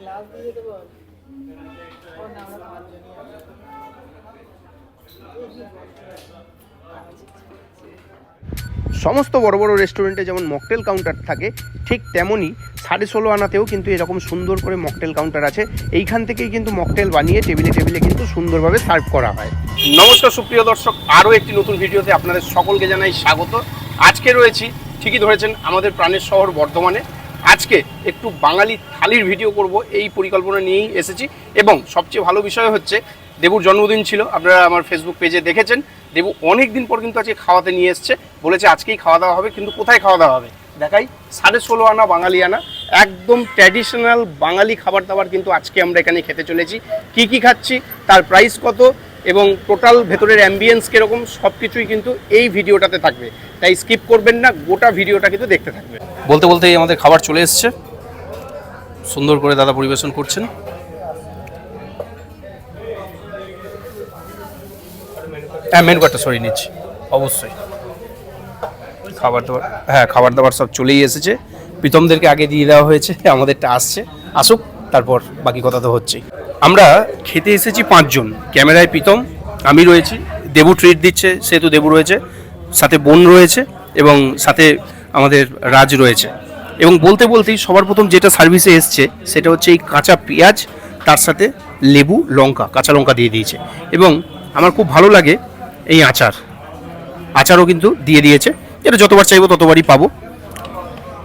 Glass দিয়ে দেবো? সমস্ত বড় বড় রেস্টুরেন্টে যেমন মকটেল কাউন্টার থাকে ঠিক তেমনই সাড়ে ষোলো আনাতেও কিন্তু এরকম সুন্দর করে মকটেল কাউন্টার আছে। এইখান থেকেই কিন্তু মকটেল বানিয়ে টেবিলে টেবিলে কিন্তু সুন্দরভাবে সার্ভ করা হয়। নমস্কার সুপ্রিয় দর্শক আরও একটি নতুন ভিডিওতে আপনাদের সকলকে জানাই স্বাগত। আজকে রয়েছি ঠিকই ধরেছেন আমাদের প্রাণের শহর বর্ধমানে। আজকে একটু বাঙালি থালির ভিডিও করব, এই পরিকল্পনা নিয়েই এসেছি। এবং সবচেয়ে ভালো বিষয় হচ্ছে, দেবুর জন্মদিন ছিল, আপনারা আমার ফেসবুক পেজে দেখেছেন। দেবু অনেক দিন পর কিন্তু আজকে খাওয়াতে নিয়ে এসছে, বলেছে আজকেই খাওয়া দাওয়া হবে, কিন্তু কোথায় খাওয়া দাওয়া হবে? দেখাই, সাড়ে ষোলো আনা বাঙালি আনা একদম ট্র্যাডিশনাল বাঙালি খাবার দাবার কিন্তু আজকে আমরা এখানে খেতে চলেছি। কি কি খাচ্ছি, তার প্রাইস কত এবং টোটাল ভেতরের অ্যাম্বিয়েন্স কীরকম সব কিছুই কিন্তু এই ভিডিওটাতে থাকবে। তাই স্কিপ করবেন না, গোটা ভিডিওটা কিন্তু দেখতে থাকবে। বলতে বলতেই আমাদের খাবার চলে এসছে। সুন্দর করে দাদা পরিবেশন করছেন। হ্যাঁ মেনু কার্ডটা সরিয়ে নিচ্ছি। অবশ্যই। খাবার দাবার হ্যাঁ খাবার দাবার সব চলেই এসেছে। প্রীতমদেরকে আগে দিয়ে দেওয়া হয়েছে, আমাদেরটা আসছে। আসুক, তারপর বাকি কথা তো হচ্ছেই। আমরা খেতে এসেছি পাঁচজন। ক্যামেরায় প্রীতম, আমি রয়েছি। দেবু ট্রিট দিচ্ছে, সেহেতু দেবু রয়েছে। সাথে বোন রয়েছে এবং সাথে আমাদের রাজ রয়েছে। এবং বলতে বলতেই সবার প্রথম যেটা সার্ভিসে এসছে, সেটা হচ্ছে এই কাঁচা পেঁয়াজ, তার সাথে লেবু, লঙ্কা, কাঁচা লঙ্কা দিয়ে দিয়েছে। এবং আমার খুব ভালো লাগে এই আচার। আচারও কিন্তু দিয়ে দিয়েছে। এটা যতবার চাইব ততবারই পাবো।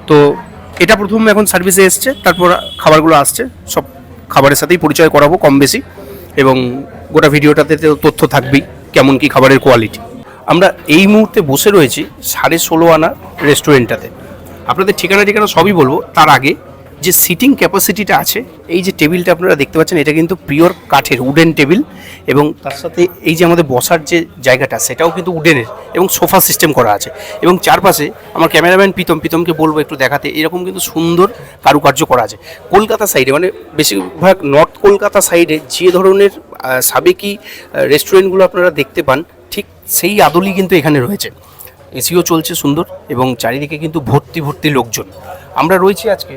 তো এটা প্রথম এখন সার্ভিসে এসছে, তারপর খাবারগুলো আসছে, সব খাবারের সাথেই পরিচয় করাবো কম বেশি এবং গোটা ভিডিওটাতে তথ্য থাকবেই কেমন কি খাবারের কোয়ালিটি আমরা এই মুহূর্তে বসে রয়েছি সাড়ে ষোলো আনা রেস্টুরেন্টটাতে আপনাদের ঠিকানা ঠিকানা সবই বলব। তার আগে যে সিটিং ক্যাপাসিটিটা আছে এই যে টেবিলটা আপনারা দেখতে পাচ্ছেন এটা কিন্তু পিওর কাঠের উডেন টেবিল এবং তার সাথে এই যে আমাদের বসার যে জায়গাটা সেটাও কিন্তু উডেনের এবং সোফা সিস্টেম করা আছে। এবং চারপাশে আমার ক্যামেরাম্যান প্রীতম প্রীতমকে বলব একটু দেখাতে এরকম কিন্তু সুন্দর কারুকার্য করা আছে। কলকাতা সাইডে মানে বেশিরভাগ নর্থ কলকাতা সাইডে যে ধরনের সাবেকি রেস্টুরেন্টগুলো আপনারা দেখতে পান ঠিক সেই আদলই কিন্তু এখানে রয়েছে। এসিও চলছে সুন্দর এবং চারিদিকে কিন্তু ভর্তি ভর্তি লোকজন। আমরা রয়েছি আজকে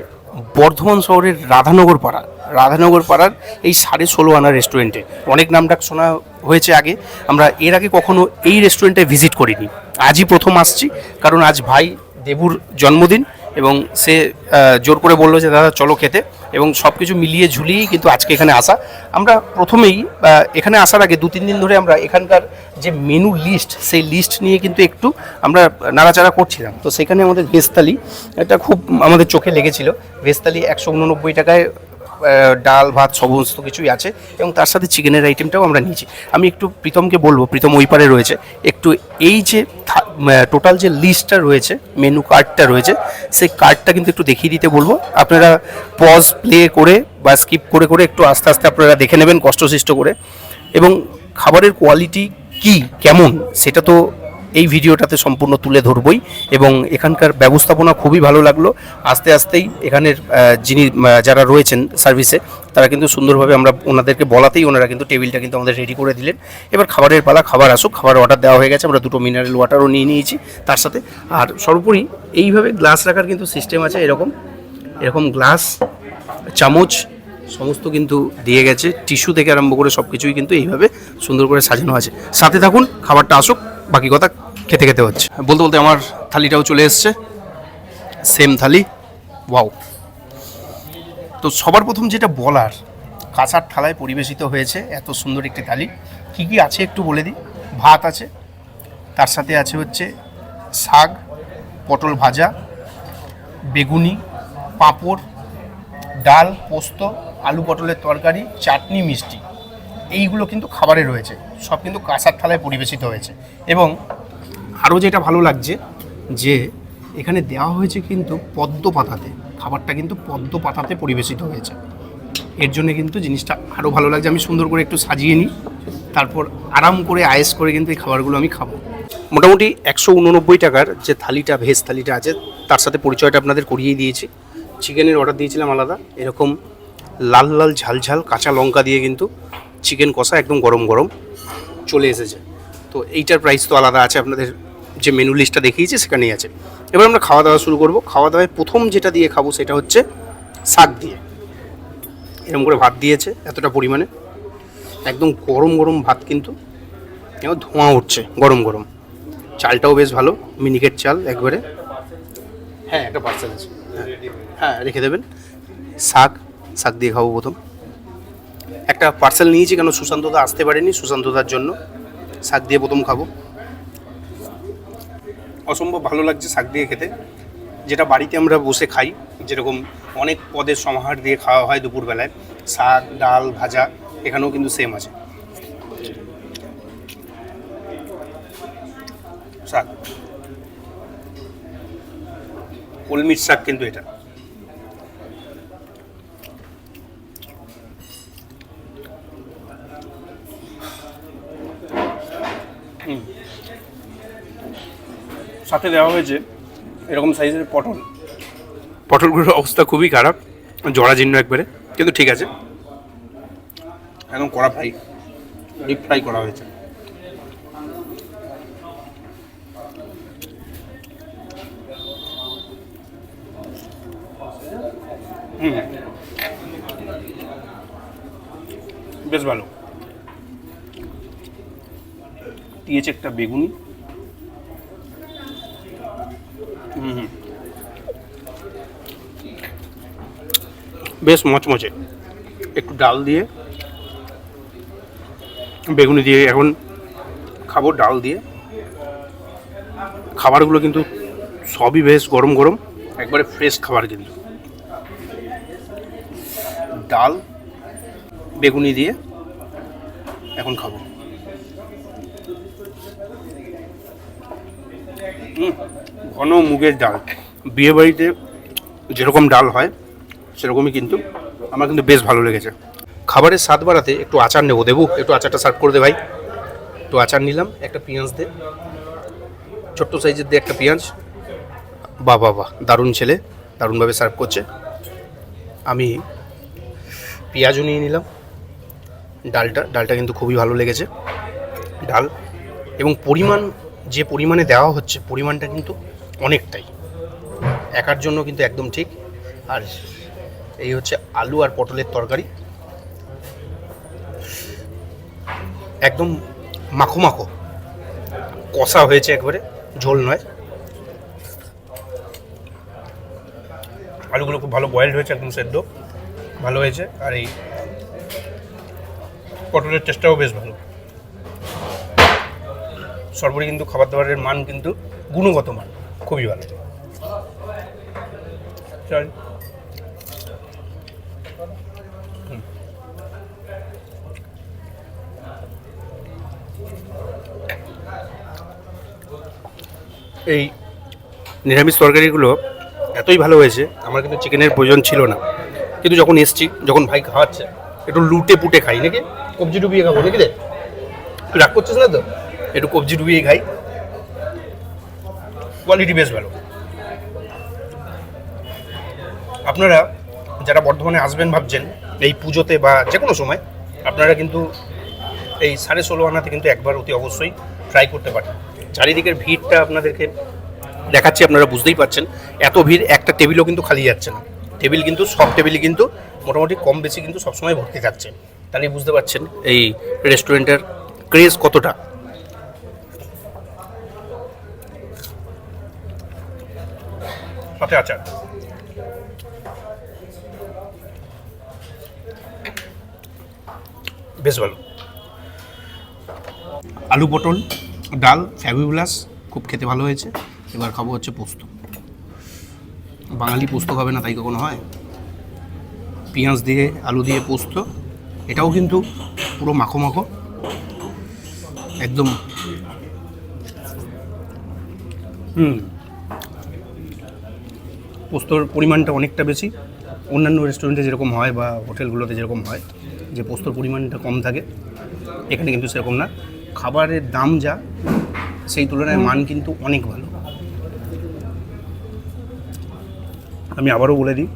বর্ধমান শহরের রাধানগর পাড়া, রাধানগর পাড়ার এই সাড়ে ষোলো আনা রেস্টুরেন্টে অনেক নাম ডাক শোনা হয়েছে আগে, আমরা এর আগে কখনো এই রেস্টুরেন্টে ভিজিট করিনি। আজই প্রথম আসছি, কারণ আজ ভাই দেবুর জন্মদিন এবং সে জোর করে বলল যে, দাদা, চলো খেতে। এবং সব কিছু মিলিয়ে ঝুলিয়েই কিন্তু আজকে এখানে আসা। আমরা প্রথমেই এখানে আসার আগে দু তিন দিন ধরে আমরা এখানকার যে মেনু লিস্ট সেই লিস্ট নিয়ে কিন্তু একটু আমরা নাড়াচাড়া করছিলাম। তো সেখানে আমাদের ভেস্তালি, এটা খুব আমাদের চোখে লেগেছিল। ভেস্তালি একশো উননব্বই টাকায় ডাল, ভাত সমস্ত কিছুই আছে এবং তার সাথে চিকেনের আইটেমটাও আমরা নিয়েছি। আমি একটু প্রীতমকে বলব, প্রীতম ওই পারে রয়েছে। একটু এই যে টোটাল যে লিস্টটা রয়েছে মেনু কার্ডটা রয়েছে, সেই কার্ডটা কিন্তু একটু দেখিয়ে দিতে বলব। আপনারা পজ প্লে করে বা স্কিপ করে করে একটু আস্তে আস্তে আপনারা দেখে নেবেন কষ্টসিষ্ট করে। এবং খাবারের কোয়ালিটি কি, কেমন, সেটা তো এই ভিডিওটাতে সম্পূর্ণ তুলে ধরবই এবং এখানকার ব্যবস্থাপনা খুবই ভালো লাগল। আস্তে আস্তেই এখানের যিনি যারা রয়েছেন সার্ভিসে, তারা কিন্তু সুন্দরভাবে আমরা ওনাদেরকে বলাতেই ওনারা কিন্তু টেবিলটা কিন্তু আমাদের রেডি করে দিলেন। এবার খাবারের পালা, খাবার আসুক, খাবার অর্ডার দেওয়া হয়ে গেছে। আমরা দুটো মিনারেল ওয়াটারও নিয়ে নিয়েছি তার সাথে। আর সর্বোপরি এইভাবে গ্লাস রাখার কিন্তু সিস্টেম আছে এরকম। এরকম গ্লাস চামচ, সমস্ত কিন্তু দিয়ে গেছে। টিস্যু থেকে আরম্ভ করে সব কিছুই কিন্তু এইভাবে সুন্দর করে সাজানো আছে। সাথে থাকুন, খাবারটা আসুক, বাকি কথা খেতে খেতে হচ্ছে। বলতে বলতে আমার থালিটাও চলে এসছে। সেম থালি। ওয়াও তো সবার প্রথম যেটা বলার, কাঁচার থালায় পরিবেশিত হয়েছে এত সুন্দর একটি থালি। কী কী আছে একটু বলে দিই? ভাত আছে, তার সাথে আছে হচ্ছে শাক, পটল ভাজা, বেগুনি, পাঁপড়, ডাল, পোস্ত, আলু পটলের তরকারি, চাটনি, মিষ্টি। এইগুলো কিন্তু খাবারে রয়েছে। সব কিন্তু কাঁসার থালায় পরিবেশিত হয়েছে। এবং আরও যেটা ভালো লাগছে যে এখানে দেওয়া হয়েছে কিন্তু পদ্ম পাতাতে, খাবারটা কিন্তু পদ্ম পাতাতে পরিবেশিত হয়েছে। এর জন্য কিন্তু জিনিসটা আরও ভালো লাগছে। আমি সুন্দর করে একটু সাজিয়ে নিই, তারপর আরাম করে, আয়েস করে কিন্তু এই খাবারগুলো আমি খাব। মোটামুটি একশো উননব্বই টাকার যে থালিটা, ভেজ থালিটা আছে, তার সাথে পরিচয়টা আপনাদের করিয়েই দিয়েছি। চিকেনের অর্ডার দিয়েছিলাম আলাদা। এরকম লাল লাল ঝাল ঝাল কাঁচা লঙ্কা দিয়ে কিন্তু চিকেন কষা একদম গরম গরম চলে এসেছে। তো এইটার প্রাইস তো আলাদা আছে আপনাদের যে মেনু লিস্টটা দেখিয়েছি সেখানেই আছে। এবার আমরা খাওয়া দাওয়া শুরু করব। খাওয়া দাওয়ায় প্রথম যেটা দিয়ে খাব সেটা হচ্ছে শাক দিয়ে। এরকম করে ভাত দিয়েছে এতটা পরিমাণে। একদম গরম গরম ভাত কিন্তু ধোঁয়া উঠছে, গরম গরম। চালটাও বেশ ভালো, মিনিকেট চাল একবারে। হ্যাঁ একটা পার্সেল আছে। হ্যাঁ হ্যাঁ রেখে দেবেন। শাক শাক দিয়ে খাব প্রথম। একটা পার্সেল নিয়েছি কেন সুশান্তদা আসতে পারেনি, সুশান্তদার জন্য। শাক দিয়ে প্রথম খাব। অসম্ভব ভালো লাগছে শাক দিয়ে খেতে। যেটা বাড়িতে আমরা বসে খাই, যেরকম অনেক পদের সমাহার দিয়ে খাওয়া হয় দুপুরবেলায়। শাক, ডাল, ভাজা, এখানেও কিন্তু সেম আছে। শাক। কলমির শাক কিন্তু এটা। সাথে দেওয়া হয়েছে এরকম সাইজের পটল। পটলগুলোর অবস্থা খুবই খারাপ জরাজীর্ণ একবারে কিন্তু ঠিক আছে। একদম কড়া ফ্রাই ডিপ ফ্রাই করা হয়েছে। হুম। বেশ ভালো। দিয়েছে একটা বেগুনি। বেশ মচমচে। একটু ডাল দিয়ে, বেগুনি দিয়ে এখন খাব ডাল দিয়ে। খাবারগুলো কিন্তু সবই বেশ গরম গরম, একবারে ফ্রেশ খাবার কিন্তু। ডাল, বেগুনি দিয়ে এখন খাব। ঘন মুগের ডাল। বিয়ে বাড়িতে যেরকম ডাল হয় সেরকমই কিন্তু। আমার কিন্তু বেশ ভালো লেগেছে। খাবারের স্বাদ বাড়াতে একটু আচার নেব। দেবো, একটু আচারটা সার্ভ করে দে ভাই। একটু আচার নিলাম, একটা পেঁয়াজ দে। ছোট্ট সাইজের দিয়ে একটা পেঁয়াজ। বা বাহ দারুণ ছেলে, দারুণভাবে সার্ভ করছে। আমি পেঁয়াজও নিয়ে নিলাম। ডালটা ডালটা কিন্তু খুবই ভালো লেগেছে। ডাল এবং পরিমাণ, যে পরিমাণে দেওয়া হচ্ছে, পরিমাণটা কিন্তু অনেকটাই। একার জন্য কিন্তু একদম ঠিক। আর এই হচ্ছে আলু আর পটলের তরকারি। একদম মাখো মাখো। কষা হয়েছে একবারে, ঝোল নয়। আলুগুলো খুব ভালো বয়েলড হয়েছে, একদম সেদ্ধ। ভালো হয়েছে, আর এই পটলের টেস্টটাও বেশ ভালো। সর্বোপরি কিন্তু খাবার দাবারের মান কিন্তু গুণগত মান, খুবই ভালো। চল হুম। এই নিরামিষ তরকারিগুলো এতই ভালো হয়েছে, আমার কিন্তু চিকেনের প্রয়োজন ছিল না। কিন্তু যখন এসছি, যখন ভাই খাওয়াচ্ছে, একটু লুটে পুটে খাই, নাকি? কবজি ডুবিয়ে খাব, নাকি রে? তুই রাগ করছিস না তো? একটু কবজি ডুবিয়ে খাই। কোয়ালিটি বেশ ভালো। আপনারা যারা বর্ধমানে আসবেন, ভাবছেন এই পুজোতে বা যে কোনো সময় আপনারা কিন্তু এই সাড়ে ষোলো আনাতে কিন্তু একবার অতি অবশ্যই ট্রাই করতে পারেন। চারিদিকের ভিড়টা আপনাদেরকে দেখাচ্ছি, আপনারা বুঝতেই পারছেন। এত ভিড়, একটা টেবিলও কিন্তু খালি যাচ্ছে না। টেবিল কিন্তু, সব টেবিলই কিন্তু মোটামুটি কম বেশি কিন্তু সবসময় ভর্তি থাকছে। তাহলে বুঝতে পারছেন এই রেস্টুরেন্টের ক্রেজ কতটা। সাথে আচার। বেশ ভালো। আলু পটল, ডাল ফ্যাবিউলাস খুব খেতে ভালো হয়েছে। এবার খাব হচ্ছে পোস্ত। বাঙালি পোস্ত খাবে না, তাই কখনো হয়? পেঁয়াজ দিয়ে, আলু দিয়ে পোস্ত, এটাও কিন্তু পুরো মাখো মাখো। একদম। হুম। পোস্তর পরিমাণটা অনেকটা বেশি। অন্যান্য রেস্টুরেন্টে যেরকম হয় বা হোটেলগুলোতে যেরকম হয়। যে পোস্তর পরিমাণটা কম থাকে, এখানে কিন্তু সেরকম না। খাবারের দাম যা, সেই তুলনায় মান কিন্তু অনেক ভালো। আমি আবারও বলে দিই,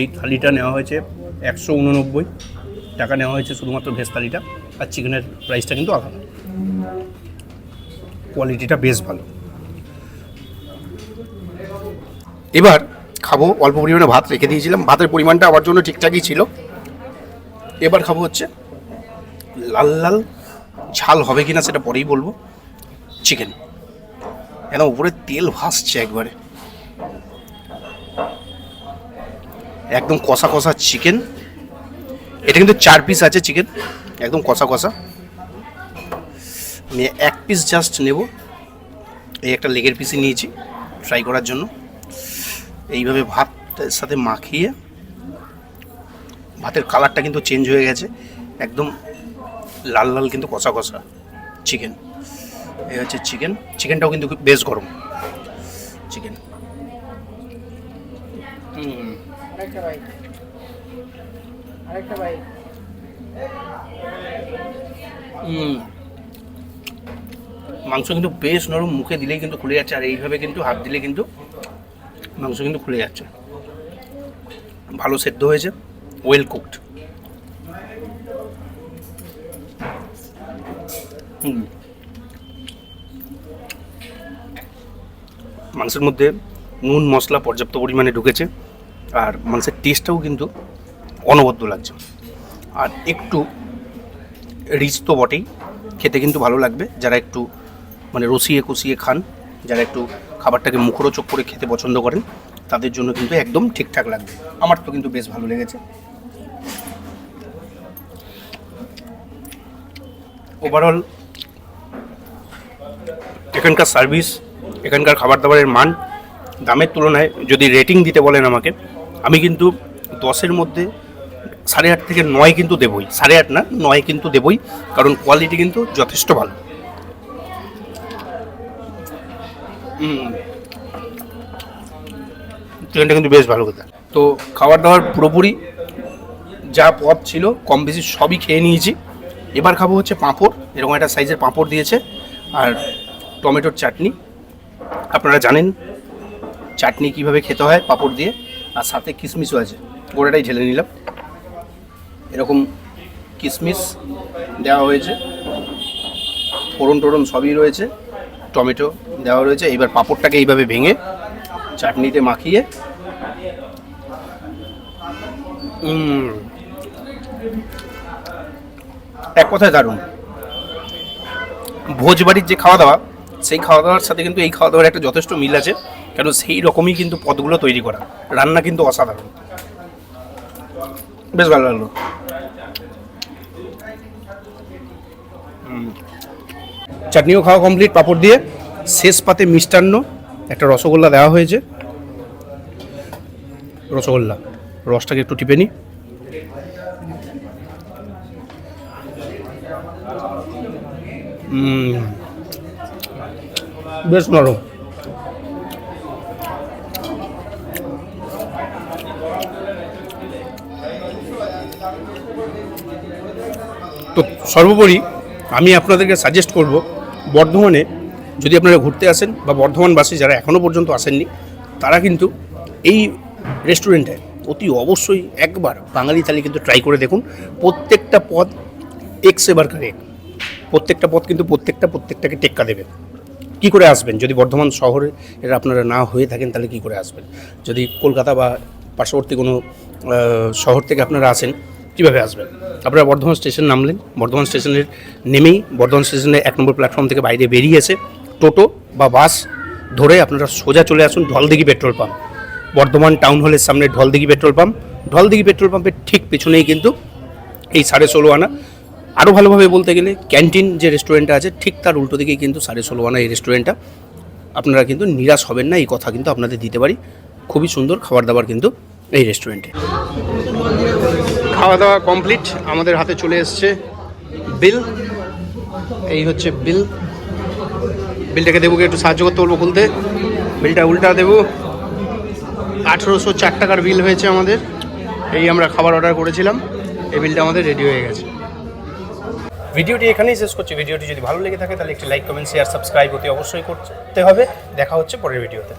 এই থালিটা নেওয়া হয়েছে একশো উননব্বই, টাকা নেওয়া হয়েছে শুধুমাত্র ভেজ থালিটা, আর চিকেনের প্রাইসটা কিন্তু আলাদা। কোয়ালিটিটা বেশ ভালো। এবার খাব, অল্প পরিমাণে ভাত রেখে দিয়েছিলাম। ভাতের পরিমাণটা আমার জন্য ঠিকঠাকই ছিল। এবার খাব হচ্ছে লাল লাল। ঝাল হবে কি না সেটা পরেই বলব। চিকেন একদম উপরে তেল ভাসছে একবারে। একদম কষা কষা চিকেন এটা কিন্তু চার পিস আছে চিকেন একদম কষা কষা। আমি এক পিস জাস্ট নেব। এই একটা লেগের পিসই নিয়েছি। ফ্রাই করার জন্য। এইভাবে ভাতের সাথে মাখিয়ে ভাতের কালারটা কিন্তু চেঞ্জ হয়ে গেছে। একদম লাল লাল কিন্তু কষা কষা চিকেন এই হচ্ছে চিকেন চিকেনটাও কিন্তু খুব বেশ গরম। চিকেন আরেকটা ভাই আরেকটা ভাই মাংস কিন্তু বেশ নরম মুখে দিলেই কিন্তু খুলে যাচ্ছে আর এইভাবে কিন্তু হাত দিলে কিন্তু মাংস কিন্তু খুলে যাচ্ছে। ভালো সেদ্ধ হয়েছে। ওয়েল কুকড হুম মাংসের মধ্যে নুন, মশলা পর্যাপ্ত পরিমাণে ঢুকেছে আর মাংসের টেস্টটাও কিন্তু অনবদ্য লাগছে। আর একটু রিচ তো বটেই, খেতে কিন্তু ভালো লাগবে। যারা একটু মানে রসিয়ে কুসিয়ে খান, যারা একটু খাবারটাকে মুখরোচক করে খেতে পছন্দ করেন, তাদের জন্য কিন্তু একদম ঠিকঠাক লাগবে। আমার তো কিন্তু বেশ ভালো লেগেছে। ওভারঅল এখানকার সার্ভিস এখানকার খাবার দাবারের মান, দামের তুলনায় যদি রেটিং দিতে বলেন আমাকে, আমি কিন্তু দশের মধ্যে সাড়ে আট থেকে নয় কিন্তু দেবই। সাড়ে আট না, নয় কিন্তু দেবই, কারণ কোয়ালিটি কিন্তু যথেষ্ট ভালো। চিকেনটা কিন্তু বেশ ভালো কথা। তো খাবার দাবার পুরোপুরি যা পদ ছিল, কম বেশি সবই খেয়ে নিয়েছি। এবার খাব হচ্ছে পাঁপড় এরকম একটা সাইজের পাঁপড় দিয়েছে আর টমেটোর চাটনি। আপনারা জানেন চাটনি কীভাবে খেতে হয় পাঁপড় দিয়ে আর সাথে কিশমিশও আছে। গোড়াটাই ঢেলে নিলাম। এরকম কিশমিশ দেওয়া হয়েছে। ফোড়ন টোড়ন সবই রয়েছে টমেটো দেওয়া রয়েছে। এবার পাঁপড়টাকে এইভাবে ভেঙে চাটনিতে মাখিয়ে উম, এক কথায় দারুণ। ভোজ বাড়ির যে খাওয়া দাওয়া সেই খাওয়া দাওয়ার সাথে কিন্তু এই খাওয়া দাওয়ার একটা যথেষ্ট মিল আছে, কেন সেই রকমই কিন্তু পদগুলো তৈরি করা। রান্না কিন্তু অসাধারণ। বেশ ভালো লাগল। চাটনিও খাওয়া কমপ্লিট পাঁপড় দিয়ে। শেষ পাতে মিষ্টান্ন, একটা রসগোল্লা দেওয়া হয়েছে। রসগোল্লা। রসটাকে একটু টিপে নিই। বেশ নরম তো সর্বোপরি আমি আপনাদেরকে সাজেস্ট করব, বর্ধমানে যদি আপনারা ঘুরতে আসেন বা বর্ধমানবাসী যারা এখনও পর্যন্ত আসেননি, তারা কিন্তু এই রেস্টুরেন্টে অতি অবশ্যই একবার বাঙালি থালি কিন্তু ট্রাই করে দেখুন। প্রত্যেকটা পদ এক্স এবার কারেক্ট প্রত্যেকটা পথ কিন্তু প্রত্যেকটা প্রত্যেকটাকে টেক্কা দেবে কি করে আসবেন? যদি বর্ধমান শহরে এর আপনারা না হয়ে থাকেন, তাহলে কি করে আসবেন? যদি কলকাতা বা পার্শ্ববর্তী কোনো শহর থেকে আপনারা আসেন, কীভাবে আসবেন? আপনারা বর্ধমান স্টেশন নামলেন। বর্ধমান স্টেশনের নেমেই, বর্ধমান স্টেশনের এক নম্বর প্ল্যাটফর্ম থেকে বাইরে বেরিয়ে এসে টোটো বা বাস ধরে আপনারা সোজা চলে আসুন Dholdighi petrol pump. Bardhaman town হলের সামনে Dholdighi petrol pump. Dholdighi petrol পাম্পের ঠিক পেছনেই কিন্তু এই সাড়ে ষোলো আনা আরও ভালোভাবে বলতে গেলে ক্যান্টিন যে রেস্টুরেন্টটা আছে, ঠিক তার উল্টো দিকেই কিন্তু সাড়ে ষোলো আনা এই রেস্টুরেন্টটা আপনারা কিন্তু নিরাশ হবেন না, এই কথা কিন্তু আপনাদের দিতে পারি। খুবই সুন্দর খাবার দাবার কিন্তু এই রেস্টুরেন্টে খাওয়া দাওয়া কমপ্লিট আমাদের হাতে চলে এসছে বিল এই হচ্ছে বিল বিলটাকে দেবুকে একটু সাহায্য করতে বলব খুলতে? বিলটা উল্টা দেবো। আঠেরোশো চার টাকার বিল হয়েছে আমাদের। এই আমরা খাবার অর্ডার করেছিলাম। এই বিলটা আমাদের রেডি হয়ে গেছে। ভিডিওটি এখানেই শেষ করছি। ভিডিওটি যদি ভালো লেগে থাকে, তাহলে একটি লাইক কমেন্ট শেয়ার সাবস্ক্রাইব অতি অবশ্যই করতে হবে। দেখা হচ্ছে পরের ভিডিওতে।